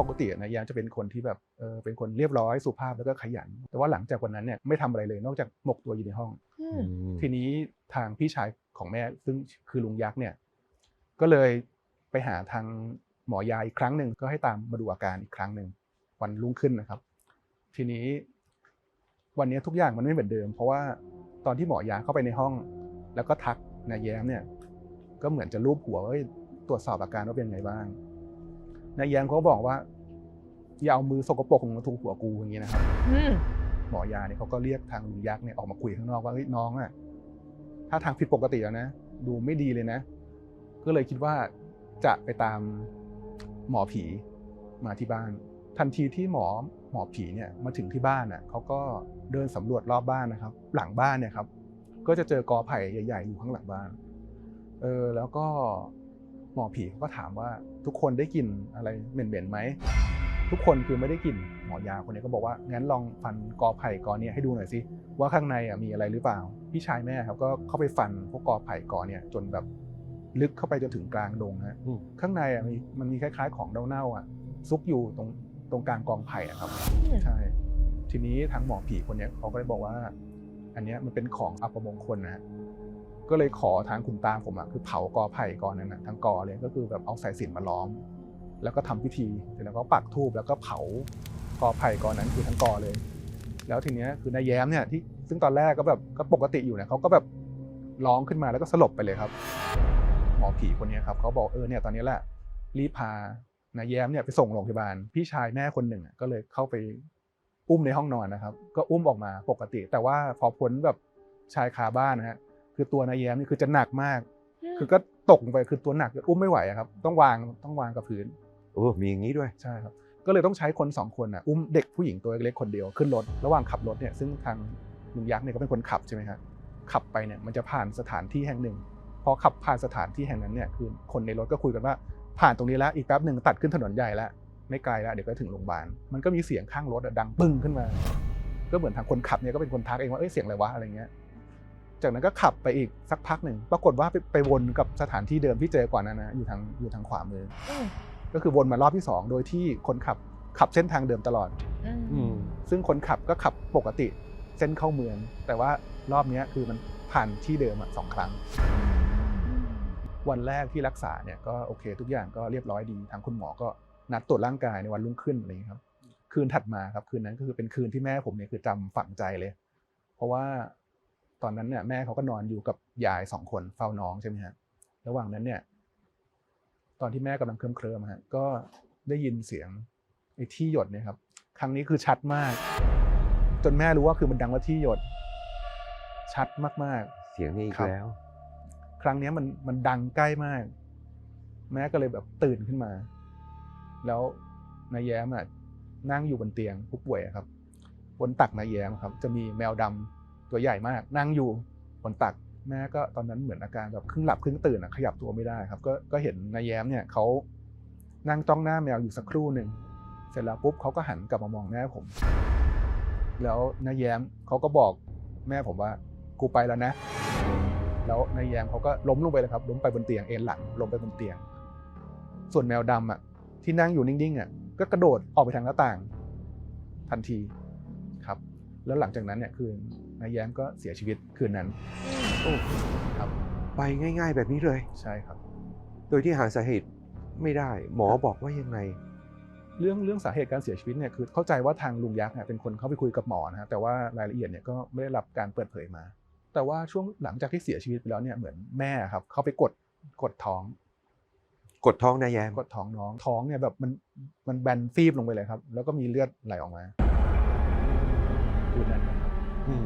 ปกตินายแย้มจะเป็นคนที่แบบเออเป็นคนเรียบร้อยสุภาพแล้วก็ขยัน แต่ว่าหลังจากวันนั้นเนี่ยไม่ทำอะไรเลยนอกจากหมกตัวอยู่ในห้องอือืมมทีนี้ทางพี่ชายของแม่ซึ่งคือลุงยักษ์เนี่ย ก็เลยไปหาทางหมอยาอีกครั้งหนึ่งก็ให้ตามมาดูอาการอีกครั้งหนึ่งวันรุ่งขึ้นนะครับ ทีนี้ วันนี้ทุกอย่างมันไม่เหมือนเดิม เพราะว่าตอนที่หมอยาเข้าไปในห้อง แล้วก็ทักนายแย้มเนี่ย ก็เหมือนจะรูปหัวว่าเอ้ยตรวจสอบอาการว่าเป็นไงบ้าง นายแย้มเขาก็บอกว่า อย่าเอามือสกปรกมาถูหัวกูอย่างนี้นะครับอืมหมอยาเนี่ยเขาก็เรียกทางลุงยักษ์เนี่ยออกมาคุยข้างนอกว่าเฮ้ยน้องอะถ้าทางผิดปกติแล้วนะดูไม่ดีเลยนะ ก็เลยคิดว่าจะไปตามหมอผีมาที่บ้าน ทันทีที่หมอหมอผีเนี่ยมาถึงที่บ้านน่ะเขาก็เดินสำรวจรอบบ้านนะครับ หลังบ้านเนี่ยครับ ก็จะเจอกอไผ่ใหญ่ ๆ อยู่ข้างหลังบ้าน เออแล้วก็ หมอผีเขาก็ถามว่าทุกคนได้กลิ่นอะไรเหม็นๆไหมทุกคนคือไม่ได้กลิ่นหมอยาคนนี้ก็บอกว่างั้นลองฟันกอไผ่กอเนี้ยให้ดูหน่อยสิว่าข้างในอะมีอะไรหรือเปล่า พี่ชายแม่ครับก็เข้าไปฟันพวกกอไผ่กอเนี่ยจนแบบลึกเข้าไปจนถึงกลางดงฮะอืมข้างในอะมีมันมีคล้าย ๆ ของเน่าๆอะซุกอยู่ตรงตรงกลางกองไผ่อะครับอืมใช่ทีนี้ทางหมอผีคนเนี้ยเขาก็เลยบอกว่า อันเนี้ยมันเป็นของอัปมงคลนะฮะ ก็เลยขอทางคุณตาผมอะคือเผากอไผ่กอนั้นนะทั้งกอเลยก็คือแบบเอาสายสิญจนมาล้อม แล้วก็ทำพิธีเสร็จแล้วก็ปักธูปแล้วก็เผากอไผ่กอนั้นคือทั้งกอเลย แล้วทีเนี้ยคือนายแย้มเนี่ยที่ซึ่งตอนแรกก็แบบก็ปกติอยู่เนี่ยเขาก็แบบร้องขึ้นมาแล้วก็สลบไปเลยครับ หมอผีคนนี้ครับเขาบอกเออเนี่ยตอนนี้แหละรีบพานายแย้มเนี่ยไปส่งโรงพยาบาลพี่ชายแม่คนหนึ่งก็เลยเข้าไปอุ้มในห้องนอนนะครับ ก็อุ้มออกมาปกติ แต่ว่าพอพ้นแบบชายคาบ้านนะฮะ คือตัวนายแย้มนี่คือจะหนักมาก คือก็ตกลงไปคือตัวหนักอุ้มไม่ไหวอะครับ ต้องวางต้องวางกับพื้นโอ้มีอย่างนี้ด้วยใช่ครับ ก็เลยต้องใช้คนสองคนอะอุ้มเด็กผู้หญิงตัวเล็กๆคนเดียวขึ้นรถระหว่างขับรถเนี่ยซึ่งทางลุงยักษ์เนี่ยก็เป็นคนขับใช่ไหมครับขับไปเนี่ยมันจะผ่านสถานที่แห่งหนึ่งพอขับผ่านสถานที่แห่งนั้นเนี่ยคือคนในรถก็คุยกันว่าผ่านตรงนี้แล้วอีกแป๊บหนึ่งตัดขึ้นถนนใหญ่แล้วไม่ไกลแล้วเดี๋ยวก็ถึงโรงพยาบาลมันก็มีเสียงข้างรถอะดังปึ้งขึ้นมา ก็เหมือนทางคนขับเนี่ยก็เป็นคนทักเองว่าเอ้ยเสียงอะไรวะอะไรเงี้ย จากนั้นก็ขับไปอีกสักพักหนึ่งปรากฏว่าไปไปวนกับสถานที่เดิมที่เจอก่อนนั้นนะอยู่ทางอยู่ทางขวามืออืมก็คือวนมารอบที่2โดยที่คนขับขับเส้นทางเดิมตลอด อืม อืมซึ่งคนขับก็ขับปกติเส้นเข้าเมือง แต่ว่ารอบเนี้ยคือมันผ่านที่เดิมอะสองครั้ง วันแรกที่รักษาเนี่ยก็โอเค ทุกอย่างก็เรียบร้อยดีทางคุณหมอก็นัดตรวจร่างกายในวันรุ่งขึ้นอะไรอย่างเงี้ยครับ คืนถัดมาครับคืนนั้นก็คือเป็นคืนที่แม่ผมเนี่ยคือจำฝังใจเลย เพราะว่า ตอนนั้นเนี่ยแม่เขาก็นอนอยู่กับยายสองคนเฝ้าน้องใช่ไหมฮะระหว่างนั้นเนี่ย ตอนที่แม่กำลังเคลิ้มเคลิมๆฮะก็ได้ยินเสียงไอ้ที่หยดเนี่ยครับ ครั้งนี้คือชัดมาก จนแม่รู้ว่าคือมันดังว่าที่หยด ชัดมากๆ เสียงนี้อีกครับแล้ว ครั้งเนี้ยมันมันดังใกล้มาก แม่ก็เลยแบบตื่นขึ้นมา แล้วนายแย้มอะนั่งอยู่บนเตียงผู้ป่วยอะครับบนตักนายแย้มครับ จะมีแมวดำ ตัวใหญ่มากนั่งอยู่บนตักแม่ก็ตอนนั้นเหมือนอาการแบบครึ่งหลับครึ่งตื่นขยับตัวไม่ได้ครับก็ก็เห็นนายแย้มเนี่ยเขานั่งจ้องหน้าแมวอยู่สักครู่หนึ่งเสร็จแล้วปุ๊บเขาก็หันกลับมามองแม่ผม แล้วนายแย้มเขาก็บอกแม่ผมว่ากูไปแล้วนะ แล้วนายแย้มเขาก็ล้มลงไปเลยครับล้มไปบนเตียงเอ็นหลังล้มไปบนเตียง ส่วนแมวดำอะที่นั่งอยู่นิ่งๆอะก็กระโดดออกไปทางหน้าต่างทันทีครับ แล้วหลังจากนั้นเนี่ยคือ นายแย้มก็เสียชีวิตคืนนั้นโอ้ครับไปง่าย ๆ แบบนี้เลย ใช่ครับ โดยที่หาสาเหตุไม่ได้ หมอบอกว่ายังไง เรื่องเรื่องสาเหตุการเสียชีวิตเนี่ยคือเข้าใจว่าทางลุงยักษ์เนี่ยเป็นคนเข้าไปคุยกับหมอนะฮะแต่ว่ารายละเอียดเนี่ยก็ไม่ได้รับการเปิดเผยมา แต่ว่าช่วงหลังจากที่เสียชีวิตไปแล้วเนี่ยเหมือนแม่ครับ เข้าไปกดกดท้อง กดท้องนายแยมกดท้องน้องท้องเนี่ยแบบมันมันแบนฟีบลงไปเลยครับ แล้วก็มีเลือดไหลออกมาคืนนั้นนะครับอืม